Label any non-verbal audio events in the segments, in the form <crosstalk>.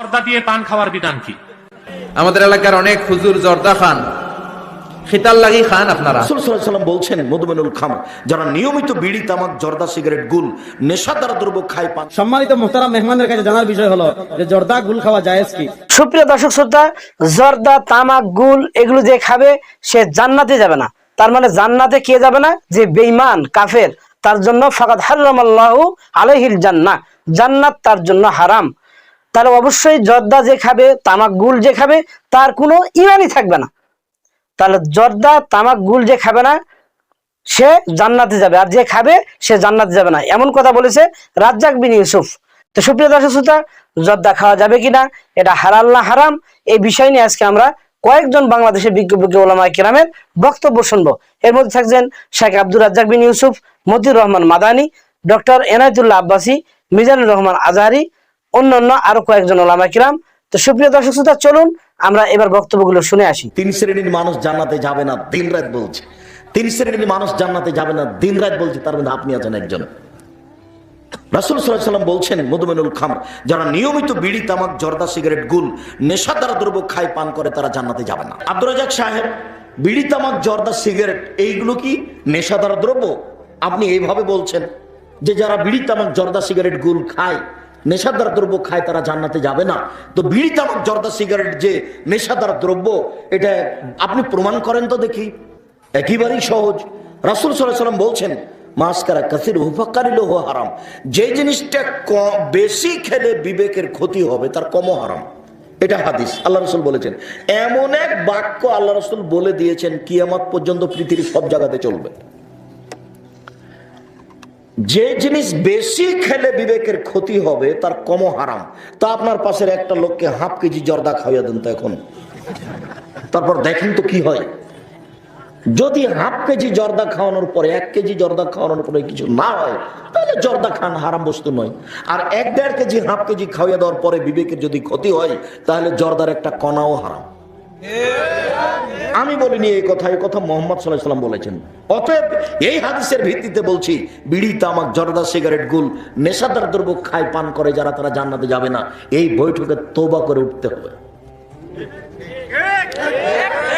পর্দা দিয়ে পান খাওয়ার বিধান কি? আমাদের এলাকার অনেক হুজুর জর্দা খান। খিতাল লাগি খান আপনারা। রাসূল সাল্লাল্লাহু আলাইহি সাল্লাম বলছেন মধুমেনুল খামর যারা নিয়মিত বিড়ি তামাক জর্দা সিগারেট গুল নেশাদার দ্রব্য খায় পান। সম্মানিত মোহতারাম মেহমানের কাছে জানার বিষয় হলো যে জর্দা গুল খাওয়া জায়েজ কি? সুপ্রিয় দর্শক শ্রোতা জর্দা তামাক গুল এগুলো যে খাবে সে জান্নাতে যাবে না। তার মানে জান্নাতে কে যাবে না? যে বেঈমান কাফের। তার জন্য ফাকাদ হারামাল্লাহু আলাইহিল জান্নাহ। জান্নাত তার জন্য হারাম। তাহলে অবশ্যই জর্দা যে খাবে, তামাক গুল যে খাবে, তার কোনো ইমানই থাকবে না। তাহলে জর্দা তামাক গুল যে খাবে না, সে জান্নাতে যাবে। আর যে খাবে, সে জান্নাতে যাবে না। এমন কথা বলেছে রাজ্জাক বিন ইউসুফ। তো সুপ্রিয় দর্শক শ্রোতা, জর্দা খাওয়া যাবে কিনা, এটা হালাল না হারাম, এই বিষয় নিয়ে আজকে আমরা কয়েকজন বাংলাদেশের বিজ্ঞ বিজ্ঞ ওলামা কিরামের বক্তব্য শুনব। এর মধ্যে থাকছেন শেখ আব্দুর রাজ্জাক বিন ইউসুফ, মতিউর রহমান মাদানি, ডক্টর এনায়তুল্লাহ আব্বাসী, মিজানুর রহমান আজহারি অন্যান্য আরও কয়েকজন ওলামা কিরাম। তো সুপ্রিয় দর্শক শ্রোতা, চলুন আমরা এবার বক্তব্যগুলো শুনে আসি। তিন শ্রেণির মানুষ যাবে না, দিন রাত বলছে। তিন শ্রেণির মানুষ জান্নাতে যাবে না, দিন রাত বলছে, তার মধ্যে আপনি আছেন একজন। রাসুল সাল্লাম বলছেন মধুমেনুল যারা নিয়মিত বিড়ি, তামাক, জর্দা, সিগারেট গুল নেশাদার দ্রব্য খায়, পান করে, তারা জান্নাতে যাবে না। সাহেব, বিড়ি, তামাক, জর্দা, সিগারেট, এইগুলো কি নেশাদার দ্রব্য? আপনি এইভাবে বলছেন যে যারা বিড়ি, তামাক, জর্দা, সিগারেট গুল খায় নেশাদার দ্রব্য খায়, তারা জান্নাতে যাবে না। তো বিড়ি, তামাক, জর্দা, সিগারেট যে নেশাদার দ্রব্য, এটা আপনি প্রমাণ করেন তো দেখি। একেবারেই সহজ। রাসুল সাল্লাহ সাল্লাম বলছেন, মাস্কারা কাসির হুফাকারিল হো হারাম। যে জিনিসটা বেশি খেলে বিবেকের ক্ষতি হবে, তার কমও হারাম। এটা হাদিস। আল্লাহ রসুল বলেছেন। এমন এক বাক্য আল্লাহ রসুল বলে দিয়েছেন, কিয়ামত পর্যন্ত পৃথিবীর সব জায়গাতে চলবে। যে জিনিস বেশি খেলে বিবেকের ক্ষতি হবে, তার কমও হারাম। তা আপনার পাশের একটা লোককে হাফ কেজি জর্দা খাওয়াইয়া দেন তো এখন। তারপর দেখেন তো কি হয়। যদি হাফ কেজি জর্দা খাওয়ানোর পরে, এক কেজি জর্দা খাওয়ানোর পরে কিছু না হয়, তাহলে জর্দা খান হারাম বস্তু নয়। আর এক দেড় কেজি, হাফ কেজি খাওয়াইয়া দেওয়ার পরে বিবেকের যদি ক্ষতি হয়, তাহলে জর্দার একটা কণাও হারাম। আমি বলিনি এই কথা এই কথা মোহাম্মদ সাল্লাহ সাল্লাম বলেছেন। অতএব এই হাদিসের ভিত্তিতে বলছি, বিড়ি, তামাক, জর্দা, সিগারেট, গুল, নেশাদার দ্রব্য খায়, পান করে যারা, তারা জান্নাতে যাবে না। এই বৈঠকে তোবা করে উঠতে হবে।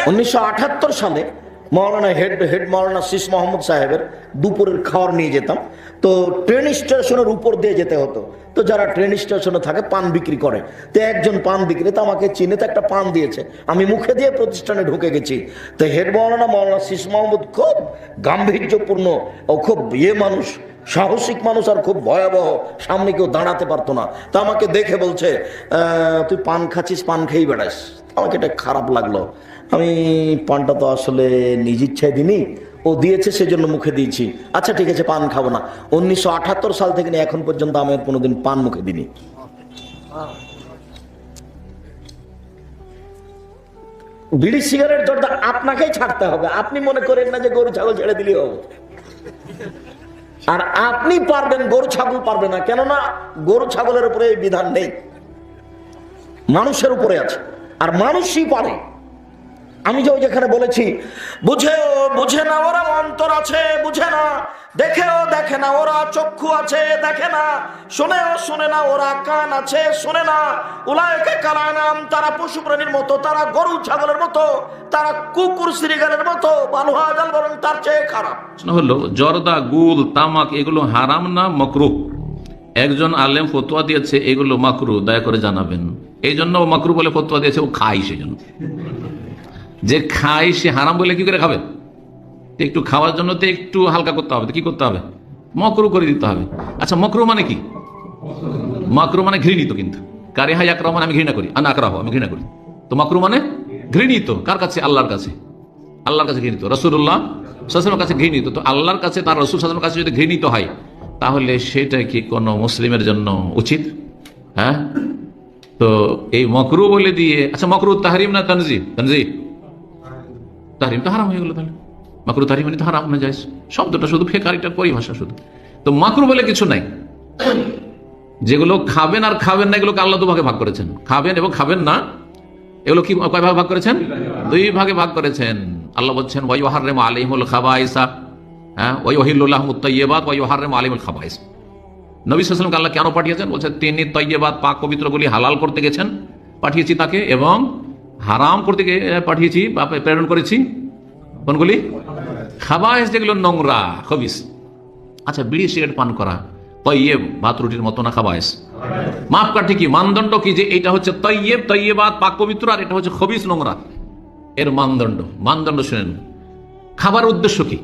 উনিশশো আটাত্তর সালে মৌলানা হেড হেড মৌলানা শীষ মোহাম্মদ সাহেবের দুপুরের খাওয়ার নিয়ে যেতাম। তো ট্রেন স্টেশনের উপর দিয়ে যেতে হতো। তো যারা ট্রেন স্টেশনে থাকে, পান বিক্রি করে। তো একজন পান বিক্রেতা আমাকে চিনে, তো একটা পান দিয়েছে। আমি মুখে দিয়ে প্রতিষ্ঠানে ঢুকে গেছি। তো হেড মৌলানা মৌলানা শীষ মোহাম্মদ খুব গাম্ভীর্যপূর্ণ ও খুব ইয়ে মানুষ, সাহসিক মানুষ আর খুব ভয়াবহ। সামনে কেউ দাঁড়াতে পারতো না। তা আমাকে দেখে বলছে তুই পান খাচ্ছিস, পান খেয়েই বেড়াস। আমাকে এটা খারাপ লাগল। আমি পানটা তো আসলে নিজ ইচ্ছায় দিনি ও দিয়েছে, সেজন্য মুখে দিয়েছি। আচ্ছা ঠিক আছে, পান খাব না। উনিশশো সাল থেকে এখন পর্যন্ত আমি কোনোদিন পান মুখে দিনি বিড়ি সিগারেট জর্দা আপনাকেই ছাড়তে হবে। আপনি মনে করেন না যে গরু, ছাগল ছেড়ে দিলেই হবে। আর আপনি পারবেন, গরু, ছাগল পারবে না। কেননা গরু, ছাগলের উপরে বিধান নেই। মানুষের উপরে আছে। আর মানুষই পারে। আমি যে ওই যেখানে বলেছি, বুঝেও, বুঝে না ওরা অন্তর আছে, বুঝে না। দেখেও দেখে না ওরা চক্ষু আছে, দেখে না। শুনেও শুনে না ওরা কান আছে, শুনে না। উলায়কে কালানাম, তারা পশু প্রাণীর মতো, তারা গরু, ছাগলের মতো, তারা কুকুর শ্রীগালের মতো বালুহা জাল বরং তার চেয়ে খারাপ। হলো, জর্দা, গুল, তামাক, এগুলো হারাম না মকরু? একজন আলেম ফতোয়া দিয়েছে, এগুলো মাকরু, দয়া করে জানাবেন। এই জন্য মাকরু বলে ফতোয়া দিয়েছে, ও খাই সেজন্য। যে খাই সে হারাম বলে কি করে খাবে? একটু খাওয়ার জন্য তো একটু হালকা করতে হবে। কি করতে হবে? মকরু করে দিতে হবে। আচ্ছা মকরু মানে কি? মাকরু মানে ঘৃণিত কিন্তু। কারে হাই আকরাম মানে আমি ঘৃণা করি। আনা আকরাহ, আমি ঘৃণা করি। তো মাকরু মানে ঘৃণিত। কার কাছে? আল্লাহর কাছে। আল্লাহর কাছে ঘৃণিত। রসুল্লাহ শাসনের কাছে ঘৃণিত। তো আল্লাহর কাছে, তার রসুল শাসনের কাছে যদি ঘৃণিত হয়, তাহলে সেটা কি কোনো মুসলিমের জন্য উচিত? হ্যাঁ? তো এই মকরু বলে দিয়ে আচ্ছা মকরু তাহরিম না তনজি তনজি তাহরিম তো হারাম হয়ে গেল তাহলে। মাকরু তাহরিম মানে তো হারাম না যায় শব্দটা শুধু ফেকার এটার পরিভাষা শুধু। তো মাকরু বলে কিছু নাই। যেগুলো খাবেন আর খাবেন না, এগুলোকে আল্লাহ দু ভাগে করেছেন। খাবেন এবং খাবেন না, এগুলো কি কয় ভাগে ভাগ করেছেন? দুই ভাগে ভাগ করেছেন। আল্লাহ বলছেন ওয়াই হারেম আলিমুল খাবাইসা হ্যাঁ ওই ওহিল্লাহ মুত্তাইবাত ওয়াই হারেম আলিমুল খাবাইস নবী সাল্লামকে আল্লাহ কেন পাঠিয়েছেন? বলছেন, তিনি তৈবাদ পাক পবিত্রগুলি হালাল করতে গেছেন, পাঠিয়েছি তাকে এবং হারাম করতে পাঠিয়েছি বা প্রেরণ করেছি। কোনগুলি? খাবায়েস যেগুলো নোংরা, খবিস। আচ্ছা বিড়ি, সিগারেট পান করা। তৈয়েব, ভাত, রুটির মতো না খাবায়েস। মাপ কাঠি কি মানদণ্ড কি যে এটা হচ্ছে তৈয়েব তৈয়েবাদ পাক পবিত্র, আর এটা হচ্ছে খবিস নোংরা। এর মানদণ্ড মানদণ্ড শুনেন। খাবার উদ্দেশ্য কি?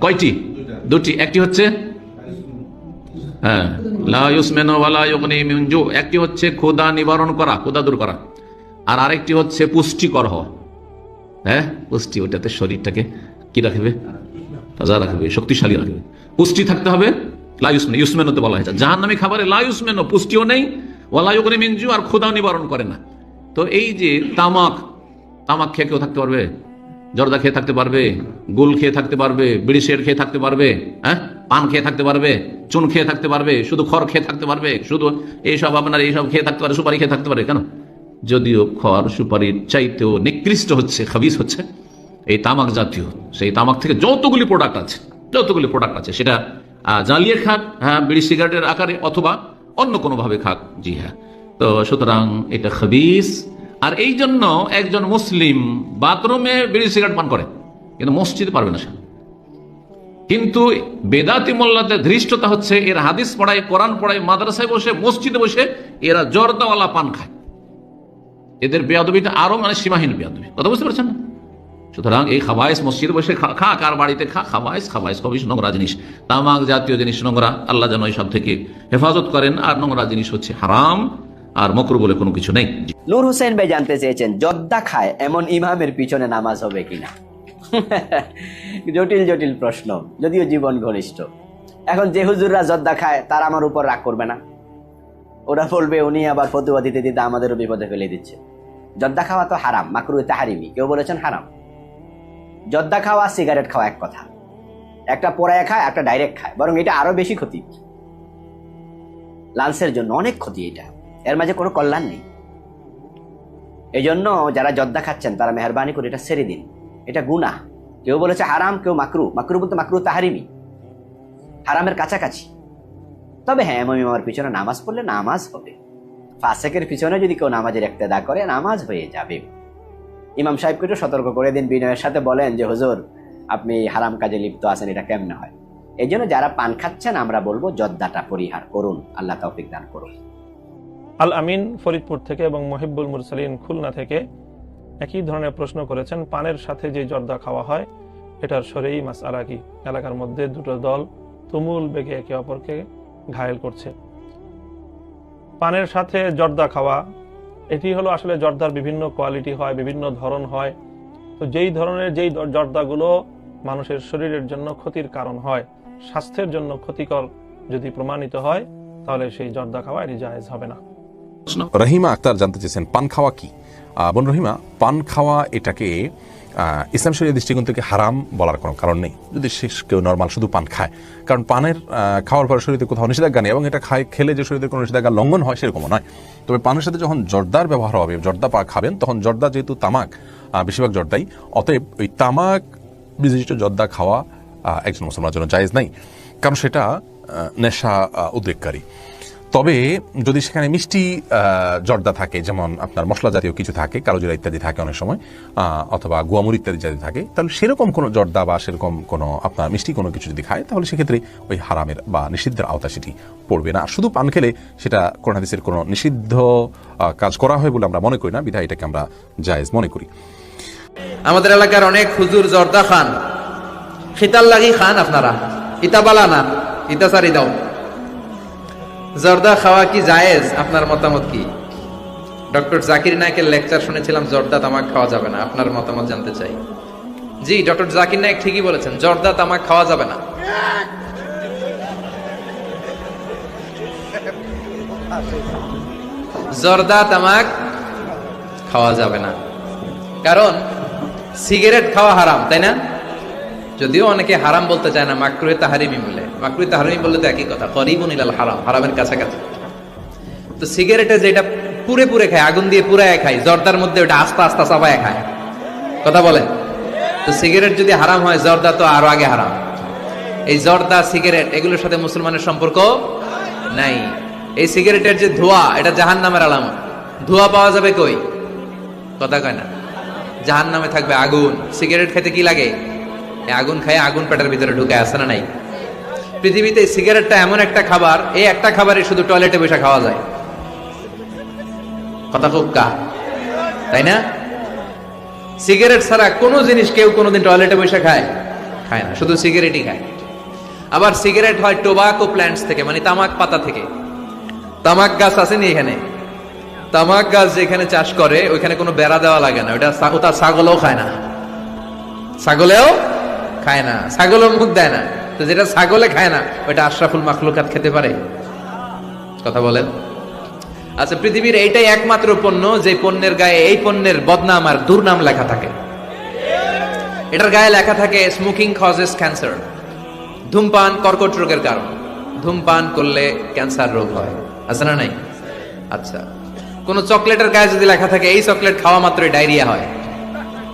কয়টি? দুটি। একটি হচ্ছে? হ্যাঁ। একটি হচ্ছে ক্ষুধা নিবারণ করা, ক্ষুধা দূর করা। আর আরেকটি হচ্ছে পুষ্টিকর হওয়া। হ্যাঁ? পুষ্টি ওটাতে শরীরটাকে কি রাখবে? তাজা রাখবে, শক্তিশালী রাখবে। পুষ্টি থাকতে হবে লাইসমেন ইউসমেনতে বলা হয়েছে। জাহান নামী খাবারে লাইসমেন পুষ্টিও নেই ওয়ালাইগনি মিনজু, আর ক্ষুধাও নিবারণ করে না। তো এই যে তামাক তামাক খেয়ে কেউ থাকতে পারবে? জর্দা খেয়ে থাকতে পারবে, গুল খেয়ে থাকতে পারবে, বিড়ি শের খেয়ে থাকতে পারবে হ্যাঁ? পান খেয়ে থাকতে পারবে, চুন খেয়ে থাকতে পারবে, শুধু খড় খেয়ে থাকতে পারবে, শুধু এইসব আপনার এইসব খেয়ে থাকতে পারে, সুপারি খেয়ে থাকতে পারে, কেন? যদিও খড় সুপারির চাইতেও নিকৃষ্ট হচ্ছে, খাবিজ হচ্ছে, এই তামাক জাতীয়, সেই তামাক থেকে যতগুলি প্রোডাক্ট আছে, যতগুলি প্রোডাক্ট আছে, সেটা জ্বালিয়ে খাক হ্যাঁ বিড়ি সিগারেটের আকারে অথবা অন্য কোনোভাবে খাক, জি হ্যাঁ। তো সুতরাং এটা খাবিজ, আর এই জন্য একজন মুসলিম বাথরুমে বিড়ি সিগারেট পান করে, কিন্তু মসজিদে পারবে না কিন্তু বেদাতি মোল্লাদের ধৃষ্টতা হচ্ছে, এর হাদিস পড়ায়, কোরআন পড়ায়, মাদ্রাসায় বসে, মসজিদে বসে, এরা জর্দাওয়ালা পান খায়। এদের বেয়াদবিটা আরও মানে সীমাহীন বেয়াদবি। কথা বুঝতে পারছেন? না সুতরাং এই খাবাইস মসজিদে বসে খা কার বাড়িতে খা? খাবাইস খাবাইস খবিস নোংরা জিনিস। তামাক জাতীয় জিনিস নোংরা। আল্লাহ যেন সব থেকে হেফাজত করেন। আর নোংরা জিনিস হচ্ছে হারাম। আর মকরু বলে কোনো কিছু নেই। নূর হোসেন ভাই জানতে চেয়েছেন, জর্দা খায়, এমন ইমামের পিছনে নামাজ হবে কিনা? <laughs> জটিল জটিল প্রশ্ন, যদিও জীবন ঘনিষ্ঠ। এখন যে হুজুররা জর্দা খায়, তার আমার উপর রাগ করবে না। ওরা বলবে, উনি আবার ফতুয়া দিতে দিতে আমাদেরও বিপদে ফেলে দিচ্ছে। জর্দা খাওয়া তো হারাম, মাকরু তাহারিমি কেউ বলেছেন হারাম। জর্দা খাওয়া, সিগারেট খাওয়া এক কথা। একটা পোড়ায় খায়, একটা ডাইরেক্ট খায়, বরং এটা আরও বেশি ক্ষতি। লাংসের জন্য অনেক ক্ষতি এটা। এর মাঝে কোনো কল্যাণ নেই। এই জন্য যারা জর্দা খাচ্ছেন, তারা মেহরবানি করে এটা ছেড়ে দিন। এটা গুনাহ। কেউ বলেছে হারাম, কেউ মাকরু। মাকরু বলতে মাকরু তাহারিমি হারামের কাছাকাছি। তবে হ্যাঁ এমন আমার পিছনে নামাজ পড়লে নামাজ হবে। ফাসেকের পিছনে যদি কেউ নামাজের একতেদা করে, নামাজ হয়ে যাবে। ইমাম সাহেবকে একটু সতর্ক করে দিন, বিনয়ের সাথে বলেন যে, হুজুর, আপনি হারাম কাজে লিপ্ত আছেন, এটা কেমনে হয়? এই জন্য যারা পান খাচ্ছেন, আমরা বলব জর্দাটা পরিহার করুন, আল্লাহ তৌফিক দান করুন। আল আমিন ফরিদপুর থেকে এবং মহিবুল মুরসালিন খুলনা থেকে একই ধরনের প্রশ্ন করেছেন, পানের সাথে যে জর্দা খাওয়া হয়, এটার সরেই মাস কি? এলাকার মধ্যে দুটো দল তুমুল বেগে একে অপরকে ঘায়েল করছে। পানের সাথে জর্দা খাওয়া, এটি হলো আসলে জর্দার বিভিন্ন কোয়ালিটি হয়, বিভিন্ন ধরন হয়। তো যেই ধরনের যেই জর্দাগুলো মানুষের শরীরের জন্য ক্ষতির কারণ হয়, স্বাস্থ্যের জন্য ক্ষতিকর যদি প্রমাণিত হয়, তাহলে সেই জর্দা খাওয়া এটি জায়েজ হবে না। রহিমা আক্তার জানতে চেয়েছেন পান খাওয়া কি? বোন রহিমা পান খাওয়া এটাকে ইসলাম শরীর দৃষ্টিকোণ থেকে হারাম বলার কোনো কারণ নেই। যদি সে কেউ নর্মাল শুধু পান খায় কারণ পানের খাওয়ার পর শরীরে কোথাও নিষেধাজ্ঞা নেই এবং এটা খায় খেলে যে শরীরে কোনো নিষেধাজ্ঞা লঙ্ঘন হয় সেরকমও নয়। তবে পানের সাথে যখন জর্দার ব্যবহার হবে জর্দা পা খাবেন তখন জর্দা যেহেতু তামাক বেশিরভাগ জর্দাই অতএব ওই তামাক বিশিষ্ট জর্দা খাওয়া একজন মুসলমানের জন্য জায়েজ নাই। কারণ সেটা নেশা আহ, উদ্রেককারী তবে যদি সেখানে মিষ্টি জর্দা থাকে, যেমন আপনার মশলা জাতীয় কিছু থাকে, কালোজিরা ইত্যাদি থাকে অনেক সময় অথবা গুয়ামুর ইত্যাদি যদি থাকে, তাহলে সেরকম কোনো জর্দা বা সেরকম কোনো আপনার মিষ্টি কোনো কিছু যদি খায়, তাহলে সেক্ষেত্রে ওই হারামের বা নিষিদ্ধের আওতা সেটি পড়বে না। শুধু পান খেলে সেটা কোন হাদিসের কোনো নিষিদ্ধ কাজ করা হয় বলে আমরা মনে করি না, বিধায় এটাকে আমরা জায়েজ মনে করি। আমাদের এলাকার অনেক হুজুর জর্দা খান। খিতাল লাগি খান আপনারা। ইতা বালা না, ইতা সারি দাও। জর্দা খাওয়া কি জায়েজ? আপনার মতামত কি? ডক্টর জাকির নায়কের লেকচার শুনেছিলাম, জর্দা তামাক খাওয়া যাবে না। আপনার মতামত জানতে চাই। জি, ডক্টর জাকির নায়ক ঠিকই বলেছেন, জর্দা তামাক খাওয়া যাবে না। জর্দা তামাক খাওয়া যাবে না। কারণ, সিগারেট খাওয়া হারাম, তাই না? যদিও অনেকে হারাম বলতে চায় না মাকরুয়ে তাহারিমি বলে। মাকরুয়ে তাহারিমি বললে তো একই কথা, করিবুন ইলাল হারাম, হারামের কাছাকাছি। তো সিগারেটে যেটা পুরে পুরে খায়, আগুন দিয়ে পুরায় খায়, জর্দার মধ্যে ওটা আস্তে আস্তে চাপায় খায়। কথা বলে? তো সিগারেট যদি হারাম হয়, জর্দা তো আরও আগে হারাম। এই জর্দা, সিগারেট, এগুলোর সাথে মুসলমানের সম্পর্ক নাই। এই সিগারেটের যে ধোঁয়া, এটা জাহান নামের আলামত। ধোঁয়া পাওয়া যাবে কই? কথা কয় না। জাহান নামে থাকবে আগুন। সিগারেট খেতে কি লাগে? আগুন খায়, আগুন পেটের ভিতরে ঢুকে আসে না নাই? পৃথিবীতে সিগারেটটা এমন একটা খাবার, এই একটা খাবারই শুধু টয়লেটে বসে খাওয়া যায়। কথা খুব কা তাই না? সিগারেট ছাড়া কোনো জিনিস কেউ কোনোদিন টয়লেটে বসে খায় খায় না, শুধু সিগারেটই খায়। আবার সিগারেট হয় টোবাকো প্ল্যান্টস থেকে মানে তামাক পাতা থেকে। তামাক গাছ আসেনি এখানে। তামাক গাছ যেখানে চাষ করে, ওইখানে কোনো বেড়া দেওয়া লাগে না, ওটা ওটা ছাগলও খায় না। ছাগলেও খায় না, ছাগলও মুখ দেয় না। তো যেটা ছাগলে খায় না ওটা আশরাফুল মাখলুকাত খেতে পারে। কথা বলেন। আচ্ছা পৃথিবীর এইটাই একমাত্র পণ্য যে পণ্যের গায়ে এই পণ্যের বদনাম আর দুর্নাম লেখা থাকে। এটার গায়ে লেখা থাকে স্মোকিং কজেস ক্যান্সার ধূমপান, কর্কট রোগের কারণ। ধূমপান করলে ক্যান্সার রোগ হয়। আছে না নাই? আচ্ছা কোন চকলেটের গায়ে যদি লেখা থাকে, এই চকলেট খাওয়া মাত্রই ডায়রিয়া হয়।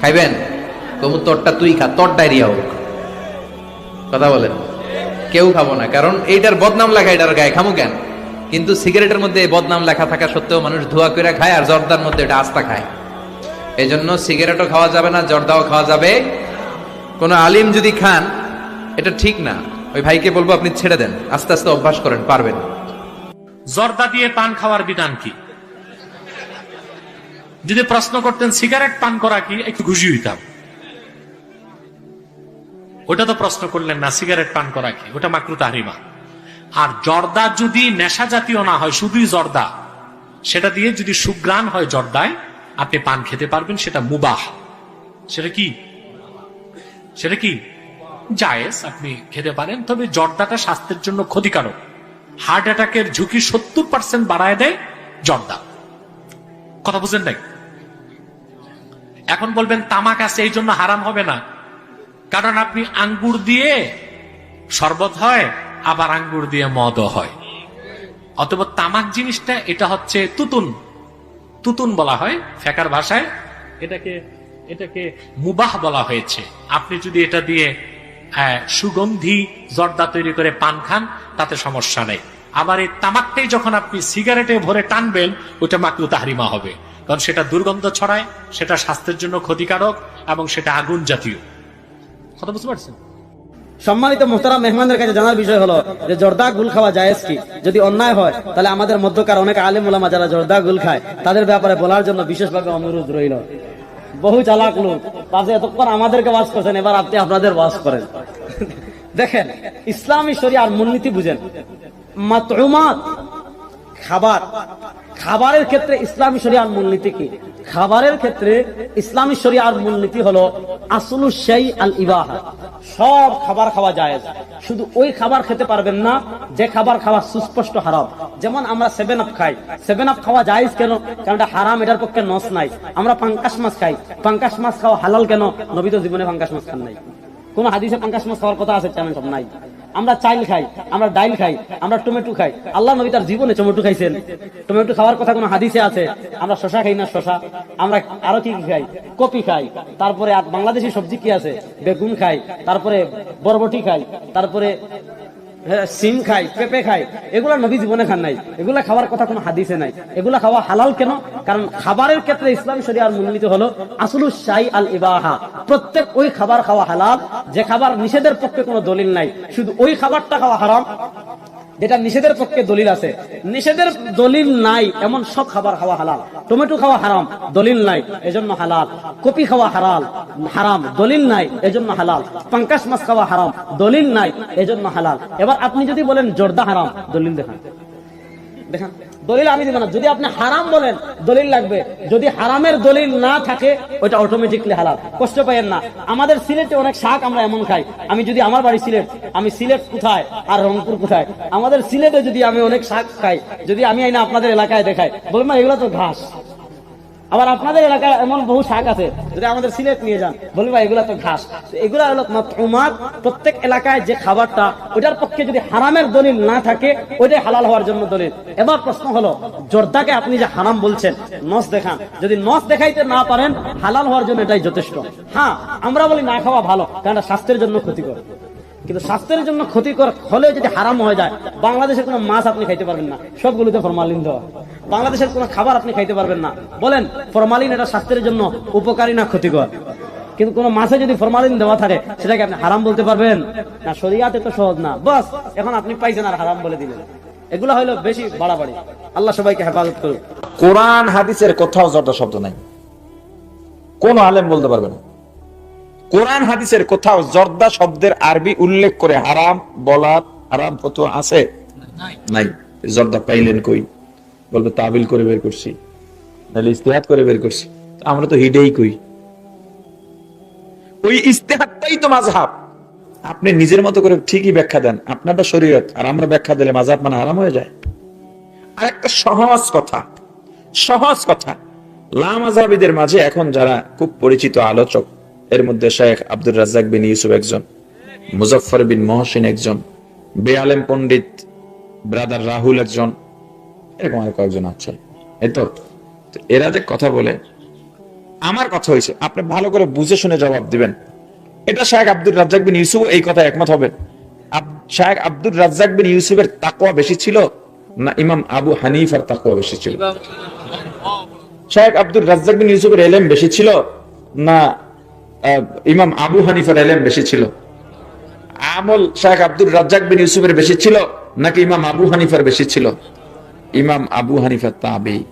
খাইবেন? তবু তোরটা তুই খা, তোর ডায়রিয়া হোক। কথা বলেন। কেউ খাব না, কারণ এইটার বদনাম লেখা, এটার গায়ে খামু কেন? কিন্তু সিগারেটের মধ্যে বদনাম লেখা থাকা সত্ত্বেও মানুষ ধোয়া করে খায় আর জর্দার মধ্যে এটা আস্তা খায়। এই জন্য সিগারেটও খাওয়া যাবে না, জর্দাও খাওয়া যাবে। কোন আলিম যদি খান, এটা ঠিক না। ওই ভাইকে বলব, আপনি ছেড়ে দেন। আস্তে আস্তে অভ্যাস করেন, পারবেন। জর্দা দিয়ে পান খাওয়ার বিধান কি? যদি প্রশ্ন করতেন, সিগারেট পান করা কি? একটু খুশি হইতাম। ওটা তো প্রশ্ন করলেন না, সিগারেট পান করা কি? ওটা মাকরু তাহরিমা আর জর্দা যদি নেশা জাতীয় না হয়, শুধুই জর্দা, সেটা দিয়ে যদি সুগ্রাণ হয় জর্দায়, আপনি পান খেতে পারবেন, সেটা মুবাহ। সেটা কি? সেটা কি? জায়েজ, আপনি খেতে পারেন, তবে জর্দাটা স্বাস্থ্যের জন্য ক্ষতিকারক। হার্ট অ্যাটাকের ঝুঁকি সত্তর পার্সেন্ট বাড়ায় দেয় জর্দা। কথা বুঝেন নাই? এখন বলবেন, তামাক আছে, এই জন্য হারাম হবে না। কারণ আপনি আঙ্গুর দিয়ে শরবত হয়, আবার আঙ্গুর দিয়ে মদও হয়। অথবা তামাক জিনিসটা, এটা হচ্ছে তুতুন। তুতুন বলা হয়, ফেকার ভাষায়। এটাকে এটাকে মুবাহ বলা হয়েছে। আপনি যদি এটা দিয়ে সুগন্ধি, জর্দা তৈরি করে পান খান, তাতে সমস্যা নেই। আবার এই তামাকটাই যখন আপনি সিগারেটে ভরে টানবেন ওটা মাকরু তাহরিমা হবে। কারণ সেটা দুর্গন্ধ ছড়ায়, সেটা স্বাস্থ্যের জন্য ক্ষতিকারক এবং সেটা আগুন জাতীয়। কথা বুঝতে পারছেন? সম্মানিত মোহতারা মেহমানদের কাছে জানার বিষয় হলো যে জর্দা গুল খাওয়া জায়েজ কি? যদি অন্যায় হয়, তাহলে আমাদের মধ্যকার অনেক আলেম ওলামা যারা জর্দা গুল খায়, তাদের ব্যাপারে বলার জন্য বিশেষভাবে অনুরোধ রইল। বহু চালাক লোক পাশে এতক্ষণ আমাদেরকে বাস করছেন, এবার আপনি আপনাদের বাস করেন। দেখেন, ইসলামী আর মূলনীতি বুঝেন। মাতরুমাত খাবার। খাবারের ক্ষেত্রে ইসলামী শরিয়ার মূলনীতি কি? খাবারের ক্ষেত্রে ইসলামী শরিয়ার মূলনীতি হলো আসলু সেই আল ইবাহা। সব খাবার খাওয়া যায় শুধু ওই খাবার খেতে পারবেন না, যে খাবার খাওয়া সুস্পষ্ট হারাম। যেমন আমরা সেভেন আপ খাই। সেভেন আপ খাওয়া যায় কেন? কারণ হারাম, এটার পক্ষে নস নাই। আমরা পাঙ্কাশ মাছ খাই। পাঙ্কাশ মাছ খাওয়া হালাল কেন? নবী তো জীবনে পাঙ্কাশ মাছ খান নাই। কোন হাদিসে পাঙ্কাশ মাছ খাওয়ার কথা আছে তেমন সব নাই। আমরা চাইল খাই, আমরা ডাইল খাই, আমরা টমেটো খাই। আল্লাহ নবী তার জীবনে টমেটো খাইছেন। টমেটো খাওয়ার কথা কোনো হাদিসে আছে? আমরা শশা খাই না শশা? আমরা আরও কি খাই? কপি খাই। তারপরে বাংলাদেশি সবজি কি আছে? বেগুন খাই। তারপরে বরবটি খাই। তারপরে সিম খাই, পেঁপে খাই এগুলা নবী জীবনে খান নাই। এগুলা খাওয়ার কথা কোনো হাদিসে নাই। এগুলা খাওয়া হালাল কেন? কারণ খাবারের ক্ষেত্রে ইসলাম শরিয়ার মূলনীতি হলো আসলু শাই আল ইবাহা। প্রত্যেক ওই খাবার খাওয়া হালাল, যে খাবার নিষেধের পক্ষে কোনো দলিল নাই। শুধু ওই খাবারটা খাওয়া হারাম যেটা নিষেধের পক্ষে দলিল আছে। নিষেধের দলিল নাই, এমন সব খাবার খাওয়া হালাল। টমেটো খাওয়া হারাম, দলিল নাই, এজন্য হালাল। কপি খাওয়া হারাল, হারাম, দলিল নাই, এজন্য হালাল। পঙ্কাশ মাছ খাওয়া হারাম, দলিল নাই, এজন্য হালাল। এবার আপনি যদি বলেন জর্দা হারাম, দলিল দেখান। দেখান। দলিল আমি দিব না। যদি আপনি হারাম বলেন, দলিল লাগবে। যদি হারামের দলিল না থাকে, ওইটা অটোমেটিকলি হালাল। কষ্ট পাইয়েন না। আমাদের সিলেটে অনেক শাক আমরা এমন খাই। আমি যদি আমার বাড়ি সিলেট, আমি সিলেট কোথায় আর রংপুর কোথায়? আমাদের সিলেটে যদি আমি অনেক শাক খাই, যদি আমি আইনা আপনাদের এলাকায় দেখাই, বলবেন এগুলো তো ঘাস। আবার আপনাদের এলাকায় এমন বহু শাক আছে, যদি আমাদের সিলেট নিয়ে যান। বলবে ভাই, এগুলা তো ঘাস। এগুলা হলো মাতরুমাত প্রত্যেক এলাকায় যে খাবারটা ওটার পক্ষে যদি হারামের দলিল না থাকে, ওইটাই হালাল হওয়ার জন্য দলিল। এবার প্রশ্ন হলো, জর্দাকে আপনি যে হারাম বলছেন, নস দেখান। যদি নস দেখাইতে না পারেন, হালাল হওয়ার জন্য এটাই যথেষ্ট। হ্যাঁ আমরা বলি না খাওয়া ভালো, কারণ স্বাস্থ্যের জন্য ক্ষতিকর। কিন্তু স্বাস্থ্যের জন্য ক্ষতিকর হলেও যদি হারাম হয়ে যায়, বাংলাদেশের কোনো মাছ আপনি খাইতে পারবেন না। সবগুলোতে ফরমালিন দেওয়া। বাংলাদেশের কোনো খাবার আপনি খাইতে পারবেন না। বলেন ফরমালিন এটা স্বাস্থ্যের জন্য উপকারী না ক্ষতিকর? কিন্তু কোনো মাছে যদি ফরমালিন দেওয়া থাকে সেটাকে আপনি হারাম বলতে পারবেন? না শরিয়াতে তো সহজ না। বাস এখন আপনি পাইছেন আর হারাম বলে দিলেন। এগুলো হলো বেশি বাড়াবাড়ি। আল্লাহ সবাইকে হেফাজত করুক। কোরআন হাদিসের কোথাও জর্দা শব্দ নাই। কোন আলেম বলতে পারবে না। কোরআন হাদিসের কোথাও জর্দা শব্দের আরবি উল্লেখ করে হারাম বলার হারাম ফতোয়া আছে? নাই। জর্দা পাইলেন কই? বলবে, তাবিল করে বের করছি। নাহলে ইস্তেহাত করে বের করছি। আমরা তো হিডেই কই। ওই ইস্তেহাতটাই তো মাঝহাব আপনি নিজের মতো করে ঠিকই ব্যাখ্যা দেন। আপনারটা শরীয়ত, আর আমরা ব্যাখ্যা দিলে মাঝহাব মানে হারাম হয়ে যায়। আর একটা সহজ কথা সহজ কথা। লামাজাবিদের মাঝে এখন যারা খুব পরিচিত আলোচক, এর মধ্যে শেখ আব্দুর রাজ্জাক বিন ইউসুফ একজন মুজফর বিন মহসিন একজন, বেআলেম পণ্ডিত ব্রাদার রাহুল একজন এরকম আর কয়েকজন আছে। এই তো তো এরা যে কথা বলে, আমার কথা হয়েছে, আপনি ভালো করে বুঝে শুনে জবাব দিবেন। এটা শেখ আব্দুর রাজ্জাক বিন ইউসুফ এই কথা একমত হবে। আব- শেখ আব্দুর রাজ্জাক বিন ইউসুফের তাকওয়া বেশি ছিল না ইমাম আবু হানিফার তাকওয়া বেশি ছিল? শেখ আব্দুর রাজ্জাক বিন ইউসুফের এলেম বেশি ছিল না ইমাম আবু হানিফার এলেম বেশি ছিল? আমল শেখ আব্দুর রাজ্জাক বিন ইউসুফের বেশি ছিল নাকি ইমাম আবু হানিফার বেশি ছিল? ইমাম আবু হানিফার তাবি।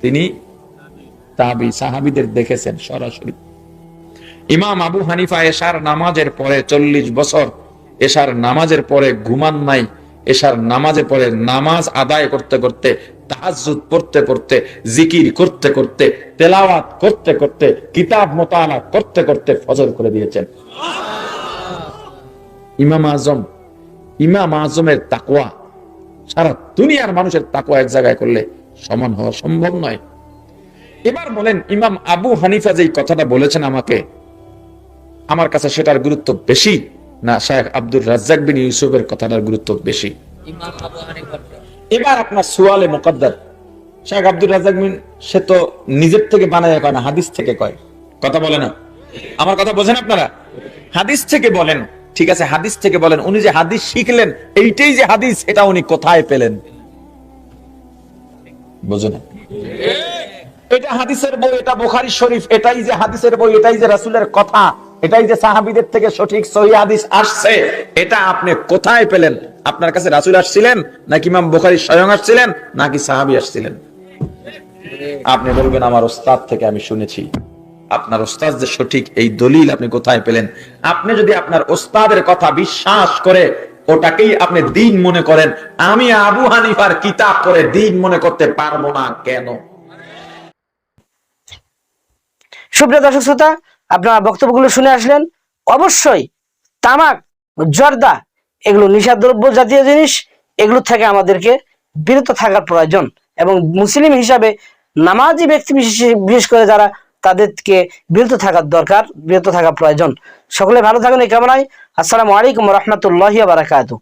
তিনি তাবি, সাহাবিদের দেখেছেন সরাসরি। ইমাম আবু হানিফা এশার নামাজের পরে চল্লিশ বছর, এশার নামাজের পরে ঘুমান নাই, এশার নামাজের পরে নামাজ আদায় করতে করতে, তাহাজ্জুদ পড়তে পড়তে, জিকির করতে করতে, তেলাওয়াত করতে করতে, কিতাব মোতালা করতে করতে ফজর করে দিয়েছেন। ইমাম আজম, ইমাম আজমের তাকওয়া সারা দুনিয়ার মানুষের তাকওয়া এক জায়গায় করলে সমান হওয়া সম্ভব নয়। এবার বলেন, ইমাম আবু হানিফা যেই কথাটা বলেছেন আমাকে, আমার কাছে সেটার গুরুত্ব বেশি না শেখ আব্দুর রাজ্জাক বিন ইউসুফের কথাটার গুরুত্ব বেশি? এবার আপনার সুয়ালে মোকদ্দার শেখ আব্দুর রাজ্জাক বিন, সে তো নিজের থেকে বানায় কয় না, হাদিস থেকে কয়। কথা বলে না। আমার কথা বোঝেন আপনারা? হাদিস থেকে বলেন ঠিক আছে, হাদিস থেকে বলেন, উনি যে হাদিস শিখলেন, এইটাই যে হাদিস এটা উনি কোথায় পেলেন? বোঝো না এটা হাদিসের বই, এটা বুখারী শরীফ, এটাই যে হাদিসের বই, এটাই যে রাসূলের কথা, এটাই যে সাহাবীদের থেকে সঠিক সহি হাদিস আসছে, এটা আপনি কোথায় পেলেন? আপনার কাছে রাসুল আসছিলেন, নাকি ইমাম বুখারী স্বয়ং আসছিলেন, নাকি সাহাবি আসছিলেন? আপনি বলবেন, আমার ওস্তাদ থেকে আমি শুনেছি। আপনার ওস্তাদ যে সঠিক এই দলিল আপনি কোথায় পেলেন? আপনি যদি আপনার ওস্তাদের কথা বিশ্বাস করে, ওটাকেই আপনি দিন মনে করেন। আমি আবু হানিফার কিতাব করে দিন মনে করতে পারব না কেন? সুপ্রিয় দর্শক শ্রোতা, আপনারা বক্তব্যগুলো শুনে আসলেন। অবশ্যই তামাক, জর্দা, এগুলো নিষাদ্রব্য জাতীয় জিনিস, এগুলো থেকে আমাদেরকে বিরত থাকার প্রয়োজন। এবং মুসলিম হিসাবে নামাজি ব্যক্তি বিশেষ করে যারা তাদেরকে বিরত থাকার দরকার, বিরত থাকা প্রয়োজন। সকলে ভালো থাকুন এই কামনায়। আসসালামু আলাইকুম রহমতুল্লাহ বারাকাতু